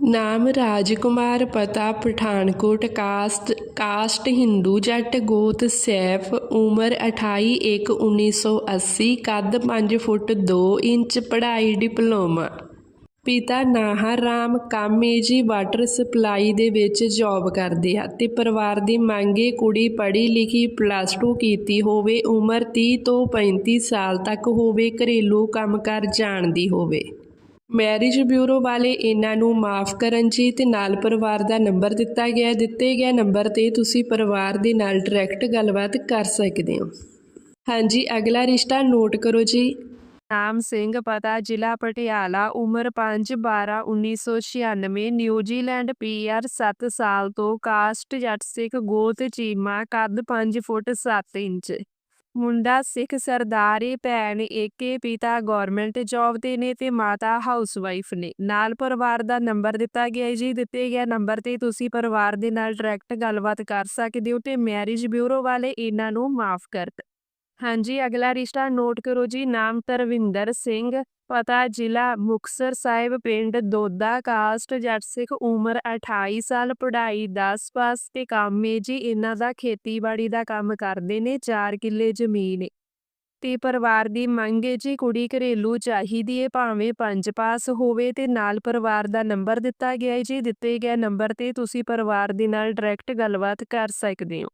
ਨਾਮ ਰਾਜਕੁਮਾਰ ਪਤਾ Pathankot caste caste Hindu ਜੱਟ ਗੋਤ ਸੈਫ, ਉਮਰ 28 1 1980 ਕੱਦ 5 ਫੁੱਟ 2 ਇੰਚ, ਪੜ੍ਹਾਈ ਡਿਪਲੋਮਾ। ਪਿਤਾ ਨਾਹਰ ਰਾਮ ਕਾਮੇਜੀ ਵਾਟਰ ਸਪਲਾਈ ਦੇ ਵਿੱਚ ਜੌਬ ਕਰਦੇ ਆ ਤੇ ਪਰਿਵਾਰ ਦੀ ਮੰਗੇ ਕੁੜੀ ਪੜ੍ਹੀ ਲਿਖੀ ਪਲੱਸ 2 ਕੀਤੀ ਹੋਵੇ, ਉਮਰ 30 ਤੋਂ 35 ਸਾਲ ਤੱਕ ਹੋਵੇ, ਘਰੇਲੂ ਕੰਮਕਾਰ ਜਾਣਦੀ ਹੋਵੇ। ਮੈਰਿਜ ਬਿਊਰੋ ਵਾਲੇ ਇਹਨਾਂ ਨੂੰ ਮਾਫ ਕਰਨ ਜੀ ਤੇ ਨਾਲ ਪਰਿਵਾਰ ਦਾ ਨੰਬਰ ਦਿੱਤਾ ਗਿਆ ਦਿੱਤੇ ਗਿਆ ਨੰਬਰ ਤੇ ਤੁਸੀਂ ਪਰਿਵਾਰ ਦੇ ਨਾਲ ਡਾਇਰੈਕਟ ਗੱਲਬਾਤ ਕਰ ਸਕਦੇ ਹੋ। ਹਾਂਜੀ, ਅਗਲਾ ਰਿਸ਼ਤਾ ਨੋਟ ਕਰੋ ਜੀ। ਨਾਮ ਸਿੰਘ, ਪਤਾ, ਜ਼ਿਲ੍ਹਾ ਪਟਿਆਲਾ, ਉਮਰ 5 12 1996 ਨਿਊਜ਼ੀਲੈਂਡ ਪੀਆਰ 7 ਸਾਲ ਤੋਂ ਕਾਸਟ ਜੱਟ ਸਿੱਖ ਗੋਤ ਚੀਮਾ, ਕੱਦ 5 ਫੁੱਟ 7 ਇੰਚ। ਮੁੰਡਾ ਸਿੱਖ ਸਰਦਾਰੀ ਭੈਣ ਏਕੇ ਪਿਤਾ ਗਵਰਨਮੈਂਟ ਜੌਬ ਤੇ ਨੇ ਤੇ ਮਾਤਾ ਹਾਊਸਵਾਈਫ ਨੇ। ਨਾਲ ਪਰਿਵਾਰ ਦਾ ਨੰਬਰ ਦਿੱਤਾ ਗਿਆ ਹੈ ਜੀ। ਦਿੱਤੇ ਗਿਆ ਨੰਬਰ ਤੇ ਤੁਸੀਂ ਪਰਿਵਾਰ ਦੇ ਨਾਲ ਡਾਇਰੈਕਟ ਗੱਲਬਾਤ ਕਰ ਸਕਦੇ ਹੋ ਤੇ ਮੈਰਿਜ ਬਿਊਰੋ ਵਾਲੇ ਇਹਨਾਂ ਨੂੰ ਮਾਫ ਕਰ ਹਾਂਜੀ, ਅਗਲਾ ਰਿਸ਼ਤਾ ਨੋਟ ਕਰੋ ਜੀ। ਨਾਮ ਤਰਵਿੰਦਰ ਸਿੰਘ ਪਤਾ ਜ਼ਿਲ੍ਹਾ ਮੁਕਤਸਰ ਸਾਹਿਬ ਪਿੰਡ ਦੋਦਾ ਕਾਸਟ ਜੱਟ ਸਿੱਖ ਉਮਰ 28 ਸਾਲ, ਪੜ੍ਹਾਈ 10 ਪਾਸ ਤੇ ਕੰਮ ਹੈ ਜੀ। ਇਹਨਾਂ ਦਾ ਖੇਤੀਬਾੜੀ ਦਾ ਕੰਮ ਕਰਦੇ ਨੇ 4 ਕਿੱਲੇ ਜ਼ਮੀਨ ਏ। ਤੇ ਪਰਿਵਾਰ ਦੀ ਮੰਗ ਹੈ ਜੀ, ਕੁੜੀ ਘਰੇਲੂ ਚਾਹੀਦੀ ਹੈ ਭਾਵੇਂ ਪੰਜ ਪਾਸ ਹੋਵੇ ਤੇ ਨਾਲ ਪਰਿਵਾਰ ਦਾ ਨੰਬਰ ਦਿੱਤਾ ਗਿਆ ਹੈ ਜੀ। ਦਿੱਤੇ ਗਏ ਨੰਬਰ ਤੇ ਤੁਸੀਂ ਪਰਿਵਾਰ ਦੇ ਨਾਲ ਡਾਇਰੈਕਟ ਗੱਲਬਾਤ ਕਰ ਸਕਦੇ ਹੋ।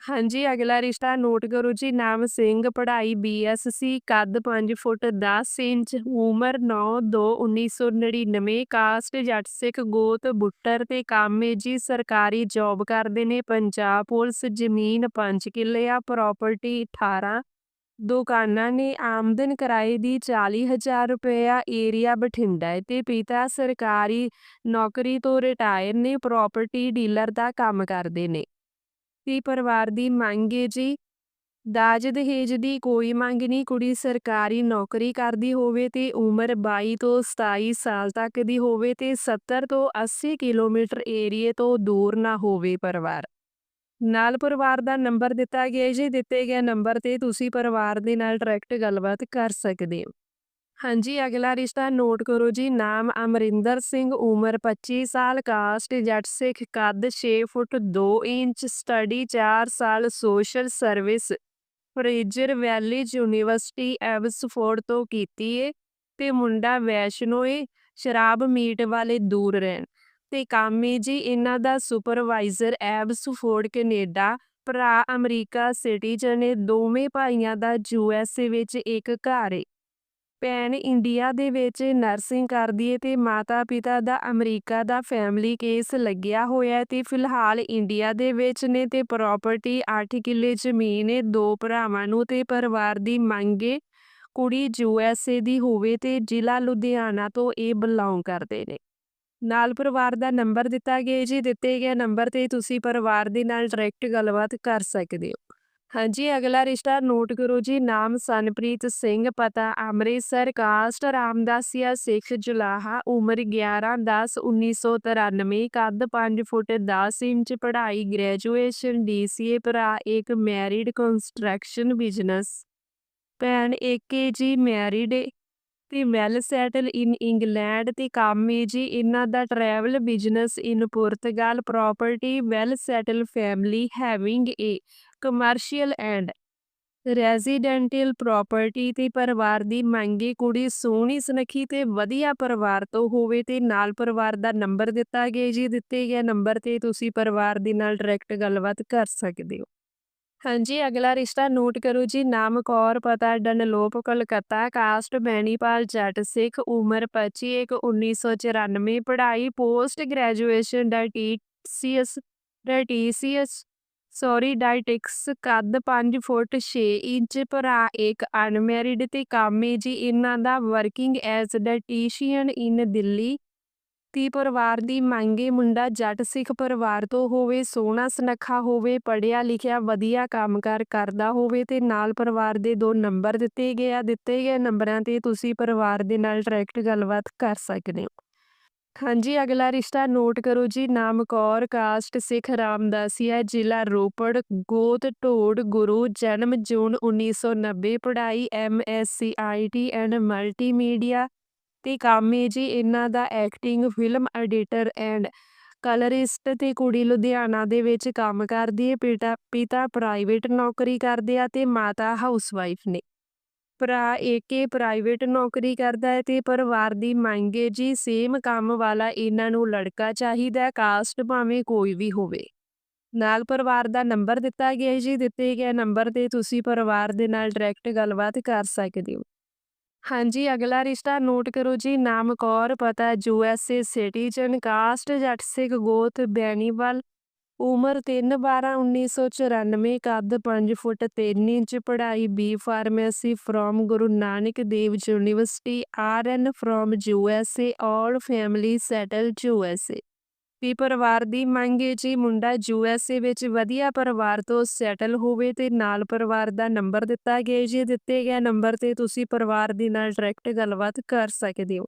ਹਾਂਜੀ, ਅਗਲਾ ਰਿਸ਼ਤਾ ਨੋਟ ਕਰੋ ਜੀ, ਨਾਮ ਸਿੰਘ, ਪੜ੍ਹਾਈ ਬੀਐਸਸੀ ਕੱਦ 5 ਫੁੱਟ 10 ਇੰਚ, ਉਮਰ 9 2 1999 ਕਾਸਟ, ਜੱਟ ਸਿੱਖ, ਗੋਤ, ਬੁੱਟਰ ਤੇ ਕਾਮੇ ਜੀ, ਸਰਕਾਰੀ ਜੌਬ ਕਰਦੇ ਨੇ, ਪੰਜਾਬ ਪੁਲਿਸ, ਜ਼ਮੀਨ 5 ਕਿੱਲੇ ਆ ਪ੍ਰਾਪਰਟੀ 18 ਦੁਕਾਨਾਂ ਨੇ ਆਮਦਨ ਕਿਰਾਏ ਦੀ 40000 ਰੁਪਇਆ ਏਰੀਆ ਬਠਿੰਡਾ ਹੈ ਤੇ ਪਿਤਾ ਸਰਕਾਰੀ ਨੌਕਰੀ ਤੋਂ ਰਿਟਾਇਰ ਨੇ ਪ੍ਰਾਪਰਟੀ ਡੀਲਰ ਦਾ ਕੰਮ ਕਰਦੇ ਨੇ। ਤੇ ਪਰਿਵਾਰ ਦੀ ਮੰਗ ਹੈ ਜੀ। ਦਾਜ ਦਹੇਜ ਦੀ ਕੋਈ ਮੰਗ ਨਹੀਂ, ਕੁੜੀ ਸਰਕਾਰੀ ਨੌਕਰੀ ਕਰਦੀ ਹੋਵੇ ਤੇ ਉਮਰ 22 ਤੋਂ 27 ਸਾਲ ਤੱਕ ਦੀ ਹੋਵੇ ਤੇ 70 ਤੋਂ 80 ਕਿਲੋਮੀਟਰ ਏਰੀਏ ਤੋਂ ਦੂਰ ਨਾ ਹੋਵੇ ਪਰਿਵਾਰ। ਨਾਲ ਪਰਿਵਾਰ ਦਾ ਨੰਬਰ ਦਿੱਤਾ ਗਿਆ ਜੀ, ਦਿੱਤੇ ਗਏ ਨੰਬਰ ਤੇ ਤੁਸੀਂ ਪਰਿਵਾਰ ਦੇ ਨਾਲ ਡਾਇਰੈਕਟ ਗੱਲਬਾਤ ਕਰ ਸਕਦੇ ਹੋ। ਹਾਂਜੀ, ਅਗਲਾ ਰਿਸ਼ਤਾ ਨੋਟ ਕਰੋ ਜੀ, ਨਾਮ ਅਮਰਿੰਦਰ ਸਿੰਘ, ਉਮਰ 25 ਸਾਲ, ਕਾਸਟ ਜੱਟ ਸਿੱਖ, ਕੱਦ 6 ਫੁੱਟ 2 ਇੰਚ, ਸਟੱਡੀ 4 ਸਾਲ, social service Fraser valley university Abbotsford ਤੋਂ ਕੀਤੀ ਏ ਤੇ ਮੁੰਡਾ ਵੈਸ਼ਨੋ ਏ ਸ਼ਰਾਬ ਮੀਟ ਵਾਲੇ ਦੂਰ ਰਹਿਣ। ਤੇ ਕਾਮੀ ਜੀ, ਇਹਨਾਂ ਦਾ ਸੁਪਰਵਾਈਜ਼ਰ ਐਬਸਫੋਰਡ ਕੈਨੇਡਾ, ਭਰਾ ਅਮਰੀਕਾ ਸਿਟੀਜ਼ਨ ਏ, ਦੋਵੇਂ ਭਾਈਆਂ ਦਾ ਯੂਐਸਏ ਵਿੱਚ ਇੱਕ ਘਰ ਏ। ਭੈਣ ਇੰਡੀਆ ਦੇ ਵਿੱਚ ਨਰਸਿੰਗ ਕਰਦੀ ਹੈ ਤੇ ਮਾਤਾ ਪਿਤਾ ਦਾ ਅਮਰੀਕਾ ਦਾ ਫੈਮਿਲੀ ਕੇਸ ਲੱਗਿਆ ਹੋਇਆ ਹੈ ਤੇ ਫਿਲਹਾਲ ਇੰਡੀਆ ਦੇ ਵਿੱਚ ਨੇ ਤੇ ਪ੍ਰਾਪਰਟੀ 8 ਕਿੱਲੇ ਜ਼ਮੀਨ ਏ, ਦੋ ਭਰਾਵਾਂ ਨੂੰ ਤੇ ਪਰਿਵਾਰ ਦੀ ਮੰਗ ਏ। ਕੁੜੀ ਯੂਐਸਏ ਦੀ ਹੋਵੇ ਤੇ ਜ਼ਿਲ੍ਹਾ ਲੁਧਿਆਣਾ ਤੋਂ ਇਹ ਬਿਲੋਂਗ ਕਰਦੇ ਨੇ। ਨਾਲ ਪਰਿਵਾਰ ਦਾ ਨੰਬਰ ਦਿੱਤਾ ਗਿਆ ਜੀ, ਦਿੱਤੇ ਗਏ ਨੰਬਰ ਤੇ ਤੁਸੀਂ ਪਰਿਵਾਰ ਦੇ ਨਾਲ ਡਾਇਰੈਕਟ ਗੱਲਬਾਤ ਕਰ ਸਕਦੇ ਹੋ। ਹਾਂਜੀ, ਅਗਲਾ ਰਿਸ਼ਤਾ ਨੋਟ ਕਰੋ ਜੀ, ਨਾਮ ਸਨਪ੍ਰੀਤ ਸਿੰਘ, ਪਤਾ ਅੰਮ੍ਰਿਤਸਰ, ਕਾਸਟ ਰਾਮਦਾਸੀਆ ਸਿੱਖ ਜੁਲਾਹਾ, ਉਮਰ 11 10 1993 ਕੱਦ 5 ਫੁੱਟ 10 ਇੰਚ, ਪੜ੍ਹਾਈ ਗ੍ਰੈਜੂਏਸ਼ਨ, ਡੀਸੀਏ ਭਰਾ, ਇੱਕ ਮੈਰਿਡ ਕੰਸਟਰਕਸ਼ਨ ਬਿਜ਼ਨਸ। ਭੈਣ ਏਕੇ ਜੀ ਮੈਰਿਡ ਤੇ ਵੈਲ ਸੈਟਲ ਇਨ ਇੰਗਲੈਂਡ ਤੇ ਕੰਮ ਜੀ ਇਹਨਾਂ ਦਾ travel business in Portugal property well settle family having a commercial and residential property ਤੇ ਪਰਿਵਾਰ ਦੀ ਮੰਗੀ ਕੁੜੀ ਸੋਹਣੀ ਸੁਨੱਖੀ ਤੇ ਵਧੀਆ ਪਰਿਵਾਰ ਤੋਂ ਹੋਵੇ ਤੇ ਨਾਲ ਪਰਿਵਾਰ ਦਾ ਨੰਬਰ ਦਿੱਤਾ ਗਿਆ ਜੀ, ਦਿੱਤੇ ਗਏ ਨੰਬਰ ਤੇ ਤੁਸੀਂ ਪਰਿਵਾਰ ਦੇ ਨਾਲ ਡਾਇਰੈਕਟ ਗੱਲਬਾਤ ਕਰ ਸਕਦੇ ਹੋ। ਹਾਂਜੀ, ਅਗਲਾ ਰਿਸ਼ਤਾ ਨੋਟ ਕਰੋ ਜੀ, ਨਾਮ ਕੌਰ, ਪਤਾ ਡਨਲੋਪ, ਕਲਕੱਤਾ, ਕਾਸਟ, ਬੈਣੀਪਾਲ, ਜੱਟ, ਸਿੱਖ, ਉਮਰ 25 ਇੱਕ 1994 ਪੜ੍ਹਾਈ, ਪੋਸਟ ਗ੍ਰੈਜੂਏਸ਼ਨ ਡਾਈਟੀਸੀਅਸ ਡਾਈਟੀਸੀਅਸ ਸੌਰੀ ਡਾਈਟਿਕਸ ਕੱਦ 5 ਫੁੱਟ 6 ਇੰਚ, ਭਰਾ ਇੱਕ ਅਨਮੈਰਿਡ ਤੇ ਕਾਮੇ ਜੀ, ਇਹਨਾਂ ਦਾ working as dietitian in Delhi. ਤੀ ਪਰਿਵਾਰ ਦੀ ਮੰਗੇ ਮੁੰਡਾ ਜੱਟ ਸਿੱਖ ਪਰਿਵਾਰ ਤੋਂ ਹੋਵੇ, ਸੋਹਣਾ ਸੁਨੱਖਾ ਹੋਵੇ, ਪੜ੍ਹਿਆ ਲਿਖਿਆ, ਵਧੀਆ ਕੰਮਕਾਰ ਕਰਦਾ ਹੋਵੇ ਤੇ ਨਾਲ ਪਰਿਵਾਰ ਦੇ ਦੋ ਨੰਬਰ ਦਿੱਤੇ ਗਏ ਆ। ਦਿੱਤੇ ਗਏ ਨੰਬਰਾਂ ਤੇ ਤੁਸੀਂ ਪਰਿਵਾਰ ਦੇ ਨਾਲ ਡਾਇਰੈਕਟ ਗੱਲਬਾਤ ਕਰ ਸਕਦੇ ਹੋ। ਹਾਂਜੀ, ਅਗਲਾ ਰਿਸ਼ਤਾ ਨੋਟ ਕਰੋ ਜੀ। ਨਾਮ ਕੌਰ, ਕਾਸਟ ਸਿੱਖ ਰਾਮਦਾਸੀਆ ਜ਼ਿਲ੍ਹਾ ਰੋਪੜ, ਗੋਤ ਢੋੜ ਗੁਰੂ, ਜਨਮ ਜੂਨ 1990 ਪੜ੍ਹਾਈ, M S C, I T and multimedia ਤੇ ਕਾਮੇ ਜੀ ਇਹਨਾਂ ਦਾ acting film editor and colourist ਤੇ ਕੁੜੀ ਲੁਧਿਆਣਾ ਦੇ ਵਿੱਚ ਕੰਮ ਕਰਦੀ ਹੈ ਪਿਤਾ ਪਿਤਾ ਪ੍ਰਾਈਵੇਟ ਨੌਕਰੀ ਕਰਦੇ ਆ ਤੇ ਮਾਤਾ ਹਾਊਸਵਾਈਫ ਨੇ। ਭਰਾ ਏਕੇ ਪ੍ਰਾਈਵੇਟ ਨੌਕਰੀ ਕਰਦਾ ਹੈ ਤੇ ਪਰਿਵਾਰ ਦੀ ਮੰਗ ਹੈ ਜੀ ਸੇਮ ਕੰਮ ਵਾਲਾ ਇਹਨਾਂ ਨੂੰ ਲੜਕਾ ਚਾਹੀਦਾ ਕਾਸਟ ਭਾਵੇਂ ਕੋਈ ਵੀ ਹੋਵੇ। ਨਾਲ ਪਰਿਵਾਰ ਦਾ ਨੰਬਰ ਦਿੱਤਾ ਗਿਆ ਜੀ, ਦਿੱਤੇ ਗਏ ਨੰਬਰ ਤੇ ਤੁਸੀਂ ਪਰਿਵਾਰ ਦੇ ਨਾਲ ਡਾਇਰੈਕਟ ਗੱਲਬਾਤ ਕਰ ਸਕਦੇ ਹੋ। ਹਾਂਜੀ, ਅਗਲਾ ਰਿਸ਼ਤਾ ਨੋਟ ਕਰੋ ਜੀ ਨਾਮ ਕੌਰ ਪਤਾ ਯੂਐਸਏ ਸਿਟੀਜ਼ਨ, ਕਾਸਟ ਜੱਟ ਸਿੱਖ ਗੋਤ ਬੈਣੀਵਾਲ ਉਮਰ 3 12 1994 ਕੱਦ 5 ਫੁੱਟ 3 ਇੰਚ, ਪੜ੍ਹਾਈ B pharmacy from Guru Nanak Dev university RN from USA all family settle USA ਵੀ ਪਰਿਵਾਰ ਦੀ ਮੰਗ ਹੈ ਜੀ ਮੁੰਡਾ ਯੂਐਸਏ ਵਿੱਚ ਵਧੀਆ ਪਰਿਵਾਰ ਤੋਂ ਸੈਟਲ ਹੋਵੇ ਤੇ ਨਾਲ ਪਰਿਵਾਰ ਦਾ ਨੰਬਰ ਦਿੱਤਾ ਗਿਆ ਜੀ ਦਿੱਤੇ ਗਿਆ ਨੰਬਰ ਤੇ ਤੁਸੀਂ ਪਰਿਵਾਰ ਦੇ ਨਾਲ ਡਾਇਰੈਕਟ ਗੱਲਬਾਤ ਕਰ ਸਕਦੇ ਹੋ।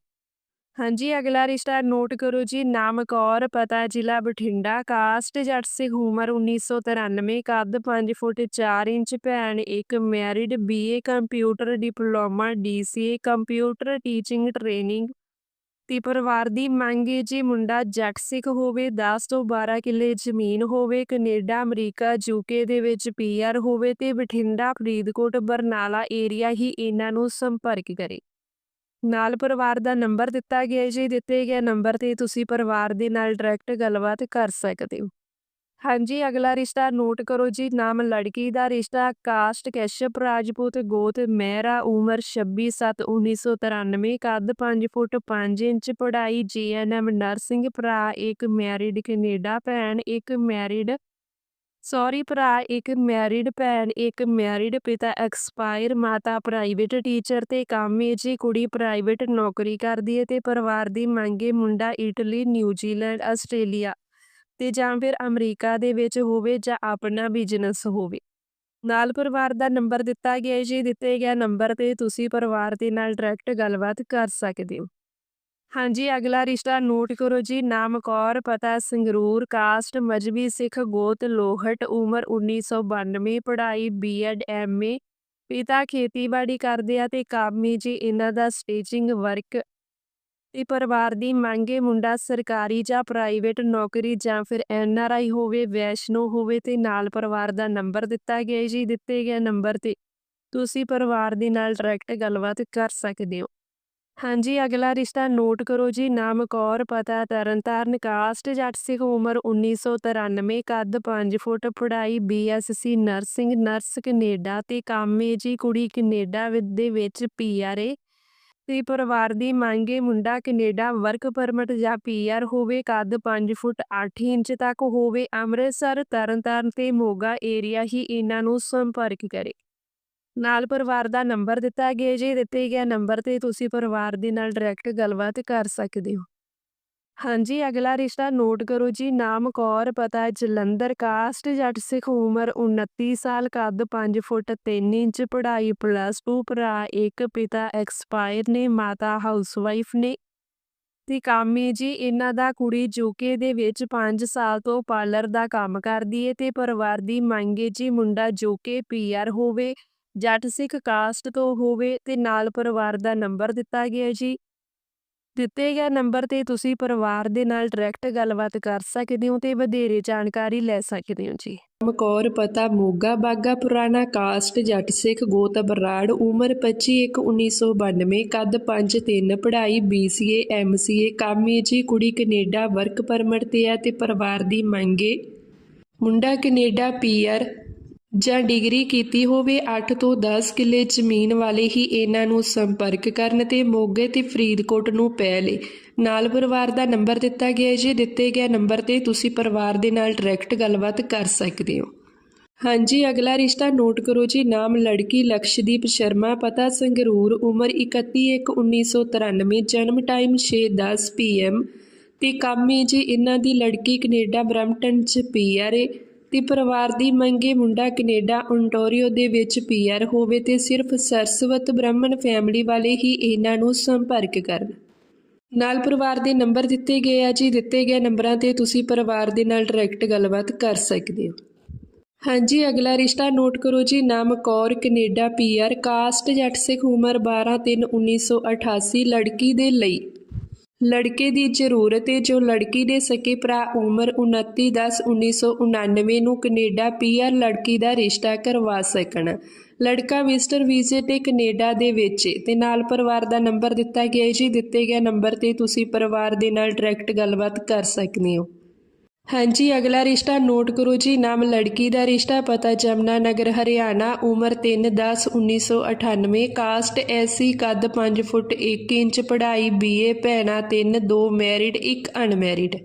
ਹਾਂਜੀ, ਅਗਲਾ ਰਿਸ਼ਤਾ ਨੋਟ ਕਰੋ ਜੀ, ਨਾਮ ਕੌਰ, ਪਤਾ ਜ਼ਿਲ੍ਹਾ ਬਠਿੰਡਾ, ਕਾਸਟ ਜੱਟ ਸਿੰਘ ਉਮਰ 1993 ਕੱਦ 5 ਫੁੱਟ 4 ਇੰਚ, ਭੈਣ ਇੱਕ married BA computer diploma DCA computer teaching training ਤੇ ਪਰਿਵਾਰ ਦੀ ਮੰਗ ਹੈ ਜੀ ਮੁੰਡਾ ਜੱਟ ਸਿੱਖ ਹੋਵੇ 10 ਤੋਂ 12 ਕਿੱਲੇ ਜ਼ਮੀਨ ਹੋਵੇ, ਕੈਨੇਡਾ, ਅਮਰੀਕਾ ਯੂਕੇ ਦੇ ਵਿੱਚ ਪੀਆਰ ਹੋਵੇ ਤੇ ਬਠਿੰਡਾ, ਫਰੀਦਕੋਟ, ਬਰਨਾਲਾ ਏਰੀਆ ਹੀ ਇਹਨਾਂ ਨੂੰ ਸੰਪਰਕ ਕਰੇ। ਨਾਲ ਪਰਿਵਾਰ ਦਾ ਨੰਬਰ ਦਿੱਤਾ ਗਿਆ ਹੈ ਜੀ ਦਿੱਤੇ ਗਏ ਨੰਬਰ ਤੇ ਤੁਸੀਂ ਪਰਿਵਾਰ ਦੇ ਨਾਲ ਡਾਇਰੈਕਟ ਗੱਲਬਾਤ ਕਰ ਸਕਦੇ ਹੋ। ਹਾਂਜੀ, ਅਗਲਾ ਰਿਸ਼ਤਾ ਨੋਟ ਕਰੋ ਜੀ, ਨਾਮ ਲੜਕੀ ਦਾ ਰਿਸ਼ਤਾ, ਕਾਸਟ ਕੈਸ਼ਪ, ਰਾਜਪੂਤ ਗੋਤ, ਮਹਿਰਾ, ਉਮਰ 26/7/1993 ਕੱਦ 5 ਫੁੱਟ 5 ਇੰਚ, ਪੜ੍ਹਾਈ ਜੀਐਨਐਮ, ਨਰਸਿੰਗ, ਭਰਾ ਇੱਕ ਮੈਰਿਡ ਕੈਨੇਡਾ ਭੈਣ, ਇੱਕ ਮੈਰਿਡ, ਸੌਰੀ, ਭਰਾ ਇੱਕ ਮੈਰਿਡ ਭੈਣ, ਇੱਕ ਮੈਰਿਡ ਪਿਤਾ ਐਕਸਪਾਇਰ, ਮਾਤਾ ਪ੍ਰਾਈਵੇਟ ਟੀਚਰ ਤੇ ਕਾਮੇ ਜੀ, ਕੁੜੀ ਪ੍ਰਾਈਵੇਟ ਨੌਕਰੀ ਕਰਦੀ ਹੈ ਤੇ ਪਰਿਵਾਰ ਦੀ ਮੰਗੇ ਮੁੰਡਾ ਇਟਲੀ, ਨਿਊਜ਼ੀਲੈਂਡ, ਆਸਟ੍ਰੇਲੀਆ। ਤੇ ਜਾਂ ਫਿਰ ਅਮਰੀਕਾ ਦੇ ਵਿੱਚ ਹੋਵੇ ਜਾਂ ਆਪਣਾ ਬਿਜ਼ਨਸ ਹੋਵੇ। ਨਾਲ ਪਰਿਵਾਰ ਦਾ ਨੰਬਰ ਦਿੱਤਾ ਗਿਆ ਹੈ ਜੀ, ਦਿੱਤੇ ਗਿਆ ਨੰਬਰ ਤੇ ਤੁਸੀਂ ਪਰਿਵਾਰ ਦੇ ਨਾਲ ਡਾਇਰੈਕਟ ਗੱਲਬਾਤ ਕਰ ਸਕਦੇ ਹੋ। ਹਾਂਜੀ, ਅਗਲਾ ਰਿਸ਼ਤਾ ਨੋਟ ਕਰੋ ਜੀ, ਨਾਮ ਕੌਰ, ਪਤਾ ਸੰਗਰੂਰ ਕਾਸਟ ਮਜਬੀ ਸਿੱਖ, ਗੋਤ, ਲੋਹਟ, ਉਮਰ 1992 ਪੜ੍ਹਾਈ ਬੀਐਡ ਐਮਏ ਪਿਤਾ ਖੇਤੀਬਾੜੀ ਕਰਦੇ ਆ ਤੇ ਕਾਮੀ ਜੀ, ਇਹਨਾਂ ਦਾ ਸਟੀਚਿੰਗ ਵਰਕ ਤੇ ਪਰਿਵਾਰ ਦੀ ਮੰਗੇ ਮੁੰਡਾ ਸਰਕਾਰੀ ਜਾਂ ਪ੍ਰਾਈਵੇਟ ਨੌਕਰੀ ਜਾਂ ਫਿਰ ਐਨ ਆਰ ਆਈ ਹੋਵੇ, ਵੈਸ਼ਨੋ ਹੋਵੇ ਤੇ ਨਾਲ ਪਰਿਵਾਰ ਦਾ ਨੰਬਰ ਦਿੱਤਾ ਗਿਆ ਜੀ, ਦਿੱਤੇ ਗਏ ਨੰਬਰ ਤੇ। ਤੁਸੀਂ ਪਰਿਵਾਰ ਦੇ ਨਾਲ ਡਾਇਰੈਕਟ ਗੱਲਬਾਤ ਕਰ ਸਕਦੇ ਹੋ। ਹਾਂਜੀ, ਅਗਲਾ ਰਿਸ਼ਤਾ ਨੋਟ ਕਰੋ ਜੀ, ਨਾਮ ਕੌਰ, ਪਤਾ ਤਰਨਤਾਰਨ ਕਾਸਟ ਜੱਟ ਸਿੱਖ ਉਮਰ 1993 ਕੱਦ 5 ਫੁੱਟ, ਪੜ੍ਹਾਈ ਬੀਐਸਸੀ ਨਰਸਿੰਗ, ਨਰਸ ਕੈਨੇਡਾ ਤੇ ਕਾਮੇ ਜੀ ਕੁੜੀ ਕੈਨੇਡਾ ਵਿਦ ਦੇ ਵਿੱਚ ਪੀਆਰਏ ਤੇ ਪਰਿਵਾਰ ਦੀ ਮੰਗੇ ਮੁੰਡਾ ਕੈਨੇਡਾ ਵਰਕ ਪਰਮਿਟ ਜਾਂ ਪੀਆਰ ਹੋਵੇ, ਕੱਦ 5 ਫੁੱਟ 8 ਇੰਚ ਤੱਕ ਹੋਵੇ, ਅੰਮ੍ਰਿਤਸਰ, ਤਰਨਤਾਰਨ ਤੇ ਮੋਗਾ ਏਰੀਆ ਹੀ ਇਹਨਾਂ ਨੂੰ ਸੰਪਰਕ ਕਰੇ। ਨਾਲ ਪਰਿਵਾਰ ਦਾ ਨੰਬਰ ਦਿੱਤਾ ਗਿਆ ਜੇ, ਦਿੱਤੇ ਗਿਆ ਨੰਬਰ ਤੇ ਤੁਸੀਂ ਪਰਿਵਾਰ ਦੇ ਨਾਲ ਡਾਇਰੈਕਟ ਗੱਲਬਾਤ ਕਰ ਸਕਦੇ ਹੋ। ਹਾਂਜੀ, ਅਗਲਾ ਰਿਸ਼ਤਾ ਨੋਟ ਕਰੋ ਜੀ, ਨਾਮ ਕੌਰ, ਪਤਾ ਜਲੰਧਰ, ਕਾਸਟ ਜੱਟ ਸਿੱਖ ਉਮਰ 29 ਸਾਲ, ਕੱਦ 5 ਫੁੱਟ 3 ਇੰਚ, ਪੜ੍ਹਾਈ ਪਲੱਸ 2 ਭਰਾ ਇੱਕ, ਪਿਤਾ ਐਕਸਪਾਇਰ ਨੇ, ਮਾਤਾ ਹਾਊਸਵਾਈਫ ਨੇ। ਤੇ ਕਾਮੀ ਜੀ, ਇਹਨਾਂ ਦਾ ਕੁੜੀ ਯੂਕੇ ਦੇ ਵਿੱਚ 5 ਸਾਲ ਤੋਂ ਪਾਰਲਰ ਦਾ ਕੰਮ ਕਰਦੀ ਏ ਤੇ ਪਰਿਵਾਰ ਦੀ ਮੰਗੇ ਜੀ, ਮੁੰਡਾ ਯੂਕੇ ਪੀਆਰ ਹੋਵੇ, ਜੱਟ ਸਿੱਖ ਕਾਸਟ ਤੋਂ ਹੋਵੇ ਤੇ ਨਾਲ ਪਰਿਵਾਰ ਦਾ ਨੰਬਰ ਦਿੱਤਾ ਗਿਆ ਜੀ। ਦਿੱਤੇ ਗਏ ਨੰਬਰ ਤੇ ਤੁਸੀਂ ਪਰਿਵਾਰ ਦੇ ਨਾਲ ਡਾਇਰੈਕਟ ਗੱਲਬਾਤ ਕਰ ਸਕਦੇ ਹੋ ਤੇ ਵਧੇਰੇ ਜਾਣਕਾਰੀ ਲੈ ਸਕਦੇ ਹੋ ਜੀ। ਮਕੌਰ ਪਤਾ ਮੋਗਾ ਬਾਗਾ ਪੁਰਾਣਾ ਕਾਸਟ ਜੱਟ ਸਿੱਖ ਗੋਤ ਬਰਾੜ ਉਮਰ 25 1 1992 ਕੱਦ 5 3 ਪੜ੍ਹਾਈ BCA MCA ਕਾਮੀ ਜੀ ਕੁੜੀ ਕੈਨੇਡਾ ਵਰਕ ਪਰਮਿਟ ਤੇ ਆ ਤੇ ਪਰਿਵਾਰ ਦੀ ਮੰਗੇ ਮੁੰਡਾ ਕੈਨੇਡਾ ਪੀਆਰ ਜਾਂ ਡਿਗਰੀ ਕੀਤੀ ਹੋਵੇ 8 ਤੋਂ 10 ਕਿੱਲੇ ਜ਼ਮੀਨ ਵਾਲੇ ਹੀ ਇਹਨਾਂ ਨੂੰ ਸੰਪਰਕ ਕਰਨ ਤੇ ਮੋਗੇ ਤੇ ਫਰੀਦਕੋਟ ਨੂੰ ਪੈ ਪਹਿਲੇ ਨਾਲ ਪਰਿਵਾਰ ਦਾ ਨੰਬਰ ਦਿੱਤਾ ਗਿਆ ਜੀ, ਦਿੱਤੇ ਗਿਆ ਨੰਬਰ ਤੇ ਤੁਸੀਂ ਪਰਿਵਾਰ ਦੇ ਨਾਲ ਡਾਇਰੈਕਟ ਗੱਲਬਾਤ ਕਰ ਸਕਦੇ ਹੋ। ਹਾਂਜੀ, ਅਗਲਾ ਰਿਸ਼ਤਾ ਨੋਟ ਕਰੋ ਜੀ, ਨਾਮ ਲੜਕੀ ਲਕਸ਼ਦੀਪ ਸ਼ਰਮਾ, ਪਤਾ ਸੰਗਰੂਰ, ਉਮਰ 31/1/1993 ਜਨਮ ਟਾਈਮ 6:10 ਪੀਐਮ ਤੇ ਕੰਮ ਹੈ ਜੀ, ਇਹਨਾਂ ਦੀ ਲੜਕੀ ਕੈਨੇਡਾ ਬਰੈਂਪਟਨ ਚ ਪੀਆਰ ਏ। ਤੇ ਪਰਿਵਾਰ ਦੀ ਮੰਗੇ ਮੁੰਡਾ ਕੈਨੇਡਾ ਓਨਟਾਰੀਓ ਦੇ ਵਿੱਚ ਪੀਆਰ ਹੋਵੇ ਤੇ ਸਿਰਫ ਸਰਸਵਤ ਬ੍ਰਾਹਮਣ ਫੈਮਿਲੀ ਵਾਲੇ ਹੀ ਇਹਨਾਂ ਨੂੰ ਸੰਪਰਕ ਕਰਨ। ਨਾਲ ਪਰਿਵਾਰ ਦੇ ਨੰਬਰ ਦਿੱਤੇ ਗਏ ਆ ਜੀ। ਦਿੱਤੇ ਗਏ ਨੰਬਰਾਂ ਤੇ ਤੁਸੀਂ ਪਰਿਵਾਰ ਦੇ ਨਾਲ ਡਾਇਰੈਕਟ ਗੱਲਬਾਤ ਕਰ ਸਕਦੇ ਹੋ। ਹਾਂਜੀ, ਅਗਲਾ ਰਿਸ਼ਤਾ ਨੋਟ ਕਰੋ ਜੀ। ਨਾਮ ਕੌਰ, ਕੈਨੇਡਾ, ਪੀਆਰ ਕਾਸਟ ਜੱਟ, ਸਿੱਖ, ਉਮਰ 12/3/1988 ਲੜਕੀ ਦੇ ਲਈ। ਲੜਕੇ ਦੀ ਜ਼ਰੂਰਤ ਹੈ ਜੋ ਲੜਕੀ ਦੇ ਸਕੇ ਭਰਾ ਉਮਰ 29/10/1999 ਨੂੰ ਕੈਨੇਡਾ ਪੀਆਰ ਲੜਕੀ ਦਾ ਰਿਸ਼ਤਾ ਕਰਵਾ ਸਕਣ। ਲੜਕਾ ਮਿਸਟਰ ਵੀਜ਼ੇ ਤੇ ਕੈਨੇਡਾ ਦੇ ਵਿੱਚ ਹੈ ਤੇ ਨਾਲ ਪਰਿਵਾਰ ਦਾ ਨੰਬਰ ਦਿੱਤਾ ਗਿਆ ਜੀ, ਦਿੱਤੇ ਗਿਆ ਨੰਬਰ ਤੇ ਤੁਸੀਂ ਪਰਿਵਾਰ ਦੇ ਨਾਲ ਡਾਇਰੈਕਟ ਗੱਲਬਾਤ ਕਰ ਸਕਦੇ ਹੋ। ਹਾਂਜੀ, ਅਗਲਾ ਰਿਸ਼ਤਾ ਨੋਟ ਕਰੋ ਜੀ। ਨਾਮ ਲੜਕੀ ਦਾ ਰਿਸ਼ਤਾ, ਪਤਾ ਜਮਨਾ ਨਗਰ, ਹਰਿਆਣਾ, ਉਮਰ 3/10/1998 ਕਾਸਟ ਐਸੀ ਕੱਦ 5 ਫੁੱਟ 1 ਇੰਚ, ਪੜ੍ਹਾਈ ਬੀਏ ਭੈਣਾ 3 2 ਮੈਰਿਡ 1 ਅਨਮੈਰਿਡ।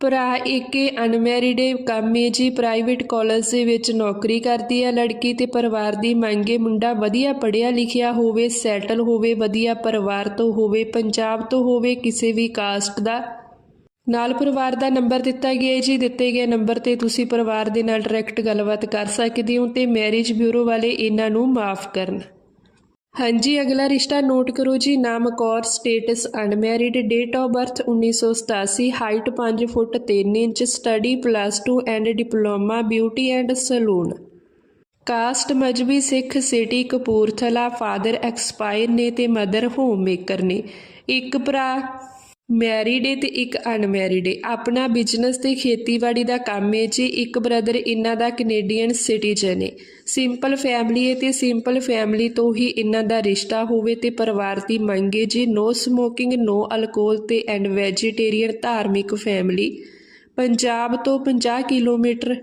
ਭਰਾ ਇੱਕ ਅਨਮੈਰਿਡ ਕੰਮ ਹੈ ਜੀ। ਪ੍ਰਾਈਵੇਟ ਕਾਲਜ ਦੇ ਵਿੱਚ ਨੌਕਰੀ ਕਰਦੀ ਹੈ ਲੜਕੀ ਤੇ ਪਰਿਵਾਰ ਦੀ ਮੰਗੇ ਮੁੰਡਾ ਵਧੀਆ ਪੜ੍ਹਿਆ ਲਿਖਿਆ ਹੋਵੇ, ਸੈਟਲ ਹੋਵੇ, ਵਧੀਆ ਪਰਿਵਾਰ ਤੋਂ ਹੋਵੇ, ਪੰਜਾਬ ਤੋਂ ਹੋਵੇ, ਕਿਸੇ ਵੀ ਕਾਸਟ ਦਾ ਨਾਲ ਪਰਿਵਾਰ ਦਾ ਨੰਬਰ ਦਿੱਤਾ ਗਿਆ ਹੈ ਜੀ। ਦਿੱਤੇ ਗਏ ਨੰਬਰ ਤੇ ਤੁਸੀਂ ਪਰਿਵਾਰ ਦੇ ਨਾਲ ਡਾਇਰੈਕਟ ਗੱਲਬਾਤ ਕਰ ਸਕਦੇ ਹੋ ਤੇ ਮੈਰਿਜ ਬਿਊਰੋ ਵਾਲੇ ਇਹਨਾਂ ਨੂੰ ਮਾਫ ਕਰਨ। ਹਾਂਜੀ, ਅਗਲਾ ਰਿਸ਼ਤਾ ਨੋਟ ਕਰੋ ਜੀ। ਨਾਮ Kaur status unmarried date of birth 1987 height 5 foot 3 inch study plus 2 and diploma beauty and salon caste Mazhabi Sikh city Kapurthala father expire ਨੇ ਤੇ ਮਦਰ ਹੋਮ ਮੇਕਰ ਨੇ। ਇੱਕ ਭਰਾ ਮੈਰਿਡ ਏ ਤੇ ਇੱਕ ਅਨਮੈਰਿਡ ਏ ਆਪਣਾ ਬਿਜ਼ਨਸ ਤੇ ਖੇਤੀਬਾੜੀ ਦਾ ਕੰਮ ਏ ਜੀ। ਇੱਕ ਬ੍ਰਦਰ ਇਹਨਾਂ ਦਾ ਕੈਨੇਡੀਅਨ ਸਿਟੀਜ਼ਨ ਏ। ਸਿੰਪਲ ਫੈਮਿਲੀ ਏ ਤੇ ਸਿੰਪਲ ਫੈਮਿਲੀ ਤੋਂ ਹੀ ਇਹਨਾਂ ਦਾ ਰਿਸ਼ਤਾ ਹੋਵੇ ਤੇ ਪਰਿਵਾਰ ਦੀ ਮੰਗ ਏ ਜੀ। ਨੋ ਸਮੋਕਿੰਗ ਨੋ ਅਲਕੋਹਲ ਤੇ ਐਂਡ ਵੈਜੀਟੇਰੀਅਨ ਧਾਰਮਿਕ ਫੈਮਿਲੀ ਪੰਜਾਬ ਤੋਂ 50 ਕਿਲੋਮੀਟਰ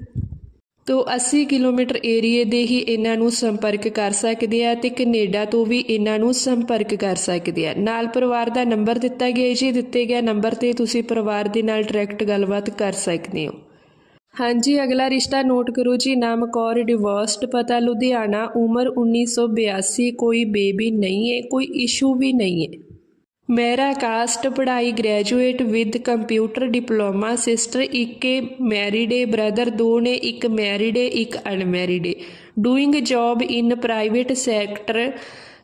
ਤੋਂ 80 ਕਿਲੋਮੀਟਰ ਏਰੀਏ ਦੇ ਹੀ ਇਹਨਾਂ ਨੂੰ ਸੰਪਰਕ ਕਰ ਸਕਦੇ ਆ ਤੇ ਕੈਨੇਡਾ ਤੋਂ ਵੀ ਇਹਨਾਂ ਨੂੰ ਸੰਪਰਕ ਕਰ ਸਕਦੇ ਆ। ਨਾਲ ਪਰਿਵਾਰ ਦਾ ਨੰਬਰ ਦਿੱਤਾ ਗਿਆ ਜੀ। ਦਿੱਤੇ ਗਿਆ ਨੰਬਰ ਤੇ ਤੁਸੀਂ ਪਰਿਵਾਰ ਦੇ ਨਾਲ ਡਾਇਰੈਕਟ ਗੱਲਬਾਤ ਕਰ ਸਕਦੇ ਹੋ। ਹਾਂਜੀ, ਅਗਲਾ ਰਿਸ਼ਤਾ ਨੋਟ ਕਰੋ ਜੀ। ਨਾਮ ਕੌਰ, ਡਿਵੋਰਸਡ, ਪਤਾ ਲੁਧਿਆਣਾ, ਉਮਰ 1982 ਕੋਈ ਬੇਬੀ ਨਹੀਂ ਹੈ, ਕੋਈ ਇਸ਼ੂ ਵੀ ਨਹੀਂ ਹੈ। ਮੇਰਾ ਕਾਸਟ ਪੜ੍ਹਾਈ graduate with computer diploma, sister ਇੱਕ ਮੈਰਿਡ ਏ, ਬ੍ਰਦਰ ਦੋ ਨੇ, ਇੱਕ ਮੈਰਿਡ ਏ, ਇੱਕ unmarried A. Doing job in private sector,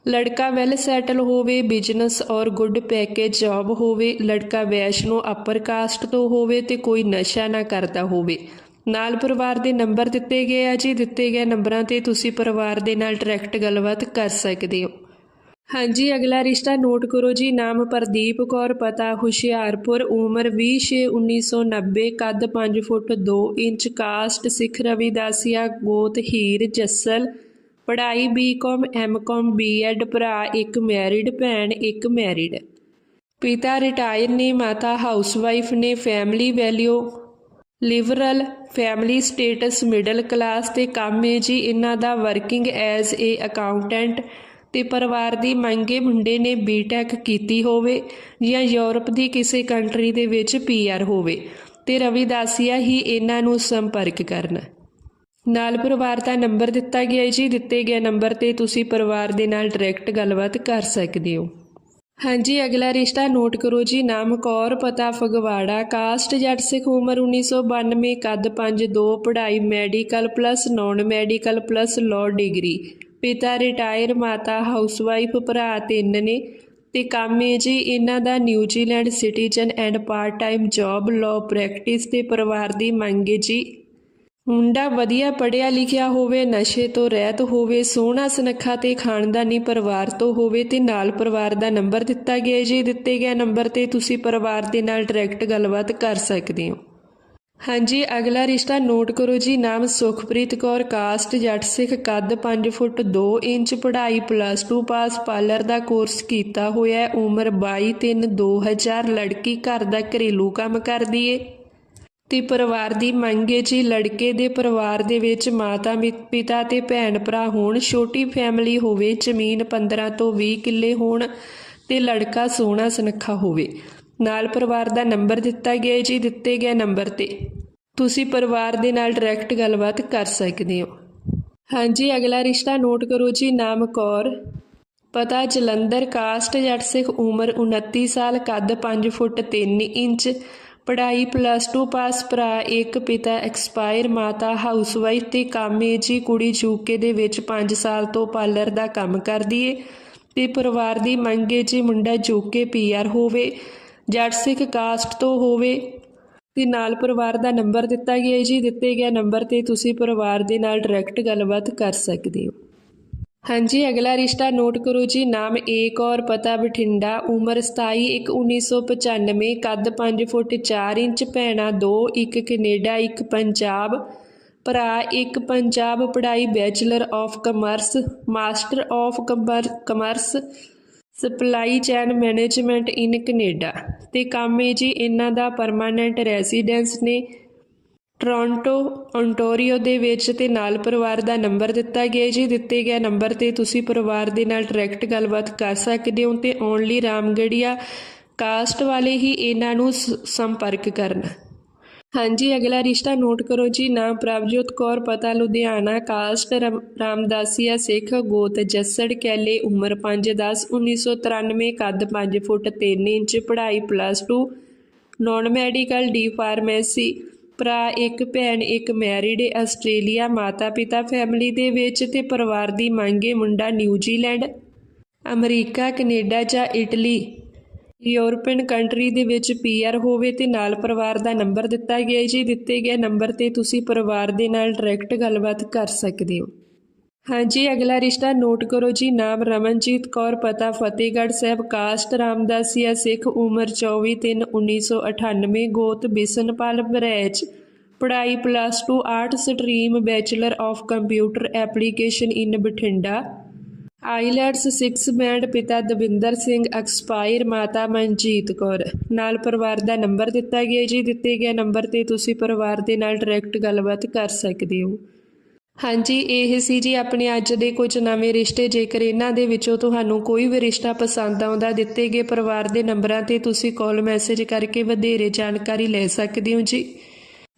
ਲੜਕਾ ਵੈਲ ਸੈਟਲ ਹੋਵੇ, business or good package job ਹੋਵੇ, ਲੜਕਾ ਵੈਸ਼ਨੋ ਅਪਰ ਕਾਸਟ ਤੋਂ ਹੋਵੇ ਤੇ ਕੋਈ ਨਸ਼ਾ ਨਾ ਕਰਦਾ ਹੋਵੇ। ਨਾਲ ਪਰਿਵਾਰ ਦੇ ਨੰਬਰ ਦਿੱਤੇ ਗਏ ਆ ਜੀ, ਦਿੱਤੇ ਗਏ ਨੰਬਰਾਂ ਤੇ ਤੁਸੀਂ ਪਰਿਵਾਰ ਦੇ ਨਾਲ ਡਾਇਰੈਕਟ ਗੱਲਬਾਤ ਕਰ ਸਕਦੇ ਹੋ। ਹਾਂਜੀ, ਅਗਲਾ ਰਿਸ਼ਤਾ ਨੋਟ ਕਰੋ ਜੀ। ਨਾਮ ਪ੍ਰਦੀਪ ਕੌਰ, ਪਤਾ ਹੁਸ਼ਿਆਰਪੁਰ, ਉਮਰ 20/6/1990 ਕੱਦ 5 foot 2 inch, caste Sikh Ravidasia, ਗੋਤ ਹੀਰ, ਜੱਸਲ। ਪੜ੍ਹਾਈ ਬੀਕਾਮ ਐਮਕਾਮ ਬੀਐਡ ਭਰਾ ਇੱਕ ਮੈਰਿਡ ਭੈਣ ਇੱਕ ਮੈਰਿਡ ਪਿਤਾ ਰਿਟਾਇਰ ਨੇ, ਮਾਤਾ ਹਾਊਸਵਾਈਫ ਨੇ family value liberal family status middle class ਤੇ ਕੰਮ ਹੈ ਜੀ। ਇਹਨਾਂ ਦਾ ਵਰਕਿੰਗ ਐਜ਼ ਏ ਅਕਾਊਂਟੈਂਟ ਤੇ ਪਰਿਵਾਰ ਦੀ ਮੰਗੇ ਮੁੰਡੇ ਨੇ ਬੀਟੈਕ ਕੀਤੀ ਹੋਵੇ ਜਾਂ ਯੂਰਪ ਦੀ ਕਿਸੇ ਕੰਟਰੀ ਦੇ ਵਿੱਚ ਪੀਆਰ ਹੋਵੇ ਤੇ ਰਵਿਦਾਸੀਆ ਹੀ ਇਹਨਾਂ ਨੂੰ ਸੰਪਰਕ ਕਰਨ। ਨਾਲ ਪਰਿਵਾਰ ਦਾ ਨੰਬਰ ਦਿੱਤਾ ਗਿਆ ਹੈ ਜੀ। ਦਿੱਤੇ ਗਏ ਨੰਬਰ ਤੇ ਤੁਸੀਂ ਪਰਿਵਾਰ ਦੇ ਨਾਲ ਡਾਇਰੈਕਟ ਗੱਲਬਾਤ ਕਰ ਸਕਦੇ ਹੋ। ਹਾਂਜੀ, ਅਗਲਾ ਰਿਸ਼ਤਾ ਨੋਟ ਕਰੋ ਜੀ। ਨਾਮ ਕੌਰ, ਪਤਾ ਫਗਵਾੜਾ ਕਾਸਟ ਜੱਟ ਸਿੱਖ ਉਮਰ 1992 ਕੱਦ 5'2 ਪੜ੍ਹਾਈ medical plus non medical plus law degree ਪਿਤਾ ਰਿਟਾਇਰ ਮਾਤਾ ਹਾਊਸਵਾਈਫ ਭਰਾ ਤਿੰਨ ਨੇ ਤੇ ਕੰਮ ਹੈ ਜੀ ਇਹਨਾਂ ਦਾ New Zealand citizen and part time job law practice ਤੇ ਪਰਿਵਾਰ ਦੀ ਮੰਗ ਹੈ ਜੀ। ਮੁੰਡਾ ਵਧੀਆ ਪੜ੍ਹਿਆ ਲਿਖਿਆ ਹੋਵੇ, ਨਸ਼ੇ ਤੋਂ ਰਹਿਤ ਹੋਵੇ, ਸੋਹਣਾ ਸੁਨੱਖਾ ਤੇ ਖਾਨਦਾਨੀ ਪਰਿਵਾਰ ਤੋਂ ਹੋਵੇ ਤੇ ਨਾਲ ਪਰਿਵਾਰ ਦਾ ਨੰਬਰ ਦਿੱਤਾ ਗਿਆ ਜੀ। ਦਿੱਤੇ ਗਿਆ ਨੰਬਰ ਤੇ ਤੁਸੀਂ ਪਰਿਵਾਰ ਦੇ ਨਾਲ ਡਾਇਰੈਕਟ ਗੱਲਬਾਤ ਕਰ ਸਕਦੇ ਹੋ। ਹਾਂਜੀ, ਅਗਲਾ ਰਿਸ਼ਤਾ ਨੋਟ ਕਰੋ ਜੀ। ਨਾਮ ਸੁਖਪ੍ਰੀਤ ਕੌਰ, ਕਾਸਟ ਜੱਟ ਸਿੱਖ, ਕੱਦ 5 ਫੁੱਟ 2 ਇੰਚ, ਪੜ੍ਹਾਈ ਪਲੱਸ 2 ਪਾਸ ਪਾਰਲਰ ਦਾ ਕੋਰਸ ਕੀਤਾ ਹੋਇਆ ਹੈ। ਉਮਰ 22 3 2000 ਲੜਕੀ ਘਰ ਦਾ ਘਰੇਲੂ ਕੰਮ ਕਰਦੀ ਏ। ਤੇ ਪਰਿਵਾਰ ਦੀ ਮੰਗ ਹੈ ਜੀ, ਲੜਕੇ ਦੇ ਪਰਿਵਾਰ ਦੇ ਵਿੱਚ ਮਾਤਾ ਮੀ- ਪਿਤਾ ਤੇ ਭੈਣ ਭਰਾ ਹੋਣ, ਛੋਟੀ ਫੈਮਿਲੀ ਹੋਵੇ, ਜ਼ਮੀਨ 15 ਤੋਂ 20 ਕਿੱਲੇ ਹੋਣ ਤੇ ਲੜਕਾ ਸੋਹਣਾ ਸੁਨੱਖਾ ਹੋਵੇ। ਨਾਲ ਪਰਿਵਾਰ ਦਾ ਨੰਬਰ ਦਿੱਤਾ ਗਿਆ ਹੈ ਜੀ, ਦਿੱਤੇ ਗਏ ਨੰਬਰ ਤੇ। ਤੁਸੀਂ ਪਰਿਵਾਰ ਦੇ ਨਾਲ ਡਾਇਰੈਕਟ ਗੱਲਬਾਤ ਕਰ ਸਕਦੇ ਹੋ। ਹਾਂਜੀ, ਅਗਲਾ ਰਿਸ਼ਤਾ ਨੋਟ ਕਰੋ ਜੀ, ਨਾਮ ਕੌਰ। ਪਤਾ ਜਲੰਧਰ ਕਾਸਟ ਜੱਟ ਸਿੱਖ ਉਮਰ 29 ਸਾਲ, ਕੱਦ 5 ਫੁੱਟ 3 ਇੰਚ, ਪੜ੍ਹਾਈ ਪਲੱਸ 2 ਪਾਸ ਭਰਾ, ਇੱਕ ਪਿਤਾ ਐਕਸਪਾਇਰ ਮਾਤਾ ਹਾਊਸਵਾਈਫ ਤੇ ਕੰਮ ਏ ਜੀ, ਕੁੜੀ ਯੂਕੇ ਦੇ ਵਿੱਚ 5 ਸਾਲ ਤੋਂ ਪਾਰਲਰ ਦਾ ਕੰਮ ਕਰਦੀ ਏ ਤੇ ਪਰਿਵਾਰ ਦੀ ਮੰਗ ਏ ਜੀ ਮੁੰਡਾ ਯੂਕੇ ਪੀਆਰ ਹੋਵੇ। ਜੱਟ ਸਿੱਖ ਕਾਸਟ ਤੋਂ ਹੋਵੇ। ਤੇ ਨਾਲ ਪਰਿਵਾਰ ਦਾ ਨੰਬਰ ਦਿੱਤਾ ਗਿਆ ਹੈ ਜੀ। ਦਿੱਤੇ ਗਿਆ ਨੰਬਰ ਤੇ ਤੁਸੀਂ ਪਰਿਵਾਰ ਦੇ ਨਾਲ ਡਾਇਰੈਕਟ ਗੱਲਬਾਤ ਕਰ ਸਕਦੇ ਹੋ। ਹਾਂਜੀ, ਅਗਲਾ ਰਿਸ਼ਤਾ ਨੋਟ ਕਰੋ ਜੀ। ਨਾਮ ਏਕ ਔਰ ਪਤਾ, ਬਠਿੰਡਾ। ਉਮਰ 27 ਇੱਕ 1995 ਕੱਦ 5 ਫੁੱਟ 4 ਇੰਚ, ਭੈਣਾ 2 ਇੱਕ ਕੈਨੇਡਾ, ਇੱਕ ਪੰਜਾਬ। ਭਰਾ, ਇੱਕ ਪੰਜਾਬ, ਪੜ੍ਹਾਈ, bachelor of commerce, master of commerce. Supply chain management in Canada. ਤੇ ਕੰਮ ਹੈ ਜੀ ਇਹਨਾਂ ਦਾ ਪਰਮਾਨੈਂਟ ਰੈਜ਼ੀਡੈਂਸ ਨੇ ਟੋਰਾਂਟੋ ਓਨਟਾਰੀਓ ਦੇ ਵਿੱਚ ਤੇ ਨਾਲ ਪਰਿਵਾਰ ਦਾ ਨੰਬਰ ਦਿੱਤਾ ਗਿਆ ਜੀ। ਦਿੱਤੇ ਗਏ ਨੰਬਰ ਤੇ ਤੁਸੀਂ ਪਰਿਵਾਰ ਦੇ ਨਾਲ ਡਾਇਰੈਕਟ ਗੱਲਬਾਤ ਕਰ ਸਕਦੇ ਹੋ ਤੇ ਓਨਲੀ ਰਾਮਗੜੀਆ ਕਾਸਟ ਵਾਲੇ ਹੀ ਇਹਨਾਂ ਨੂੰ ਸ- ਸੰਪਰਕ ਕਰਨਾ। ਹਾਂਜੀ, ਅਗਲਾ ਰਿਸ਼ਤਾ ਨੋਟ ਕਰੋ ਜੀ। ਨਾਮ ਪ੍ਰਭਜੋਤ ਕੌਰ, ਪਤਾ ਲੁਧਿਆਣਾ, ਕਾਸਟ ਰਮ- ਰਾਮਦਾਸੀਆ ਸਿੱਖ, ਗੋਤ ਜੱਸੜ, ਕੈਲੇ, ਉਮਰ 5-10 1993 ਕੱਦ 5 ਫੁੱਟ 3 ਇੰਚ, ਪੜ੍ਹਾਈ plus 2 non medical D pharmacy ਭਰਾ ਇੱਕ, ਭੈਣ ਇੱਕ ਮੈਰਿਡ ਆਸਟ੍ਰੇਲੀਆ, ਮਾਤਾ ਪਿਤਾ ਫੈਮਿਲੀ ਦੇ ਵਿੱਚ ਤੇ ਪਰਿਵਾਰ ਦੀ ਮੰਗੇ ਮੁੰਡਾ ਨਿਊਜ਼ੀਲੈਂਡ ਅਮਰੀਕਾ, ਕੈਨੇਡਾ ਜਾਂ ਇਟਲੀ। ਯੂਰਪੀਅਨ ਕੰਟਰੀ ਦੇ ਵਿੱਚ ਪੀਆਰ ਹੋਵੇ ਤੇ ਨਾਲ ਪਰਿਵਾਰ ਦਾ ਨੰਬਰ ਦਿੱਤਾ ਗਿਆ ਜੀ। ਦਿੱਤੇ ਗਏ ਨੰਬਰ ਤੇ ਤੁਸੀਂ ਪਰਿਵਾਰ ਦੇ ਨਾਲ ਡਾਇਰੈਕਟ ਗੱਲਬਾਤ ਕਰ ਸਕਦੇ ਹੋ। ਹਾਂਜੀ, ਅਗਲਾ ਰਿਸ਼ਤਾ ਨੋਟ ਕਰੋ ਜੀ। ਨਾਮ ਰਮਨਜੀਤ ਕੌਰ, ਪਤਾ ਫਤਿਹਗੜ੍ਹ ਸਾਹਿਬ, ਕਾਸਟ ਰਾਮਦਾਸੀਆ ਸਿੱਖ ਉਮਰ 24/3/1998 ਗੋਤ ਬਿਸਨਪਾਲ ਬਰੈਚ। ਪੜ੍ਹਾਈ plus 2 art stream bachelor of computer application in Bathinda IELTS 6 band ਪਿਤਾ ਦਵਿੰਦਰ ਸਿੰਘ, ਐਕਸਪਾਇਰ ਮਾਤਾ ਮਨਜੀਤ ਕੌਰ। ਨਾਲ ਪਰਿਵਾਰ ਦਾ ਨੰਬਰ ਦਿੱਤਾ ਗਿਆ ਜੀ। ਦਿੱਤੇ ਗਏ ਨੰਬਰ ਤੇ ਤੁਸੀਂ ਪਰਿਵਾਰ ਦੇ ਨਾਲ ਡਾਇਰੈਕਟ ਗੱਲਬਾਤ ਕਰ ਸਕਦੇ ਹੋ। ਹਾਂਜੀ, ਇਹ ਸੀ ਜੀ ਆਪਣੇ ਅੱਜ ਦੇ ਕੁਝ ਨਵੇਂ ਰਿਸ਼ਤੇ। ਜੇਕਰ ਇਹਨਾਂ ਦੇ ਵਿੱਚੋਂ ਤੁਹਾਨੂੰ ਕੋਈ ਵੀ ਰਿਸ਼ਤਾ ਪਸੰਦ ਆਉਂਦਾ, ਦਿੱਤੇ ਗਏ ਪਰਿਵਾਰ ਦੇ ਨੰਬਰਾਂ ਤੇ ਤੁਸੀਂ ਕਾਲ ਮੈਸੇਜ ਕਰਕੇ ਵਧੇਰੇ ਜਾਣਕਾਰੀ ਲੈ ਸਕਦੇ ਹੋ ਜੀ।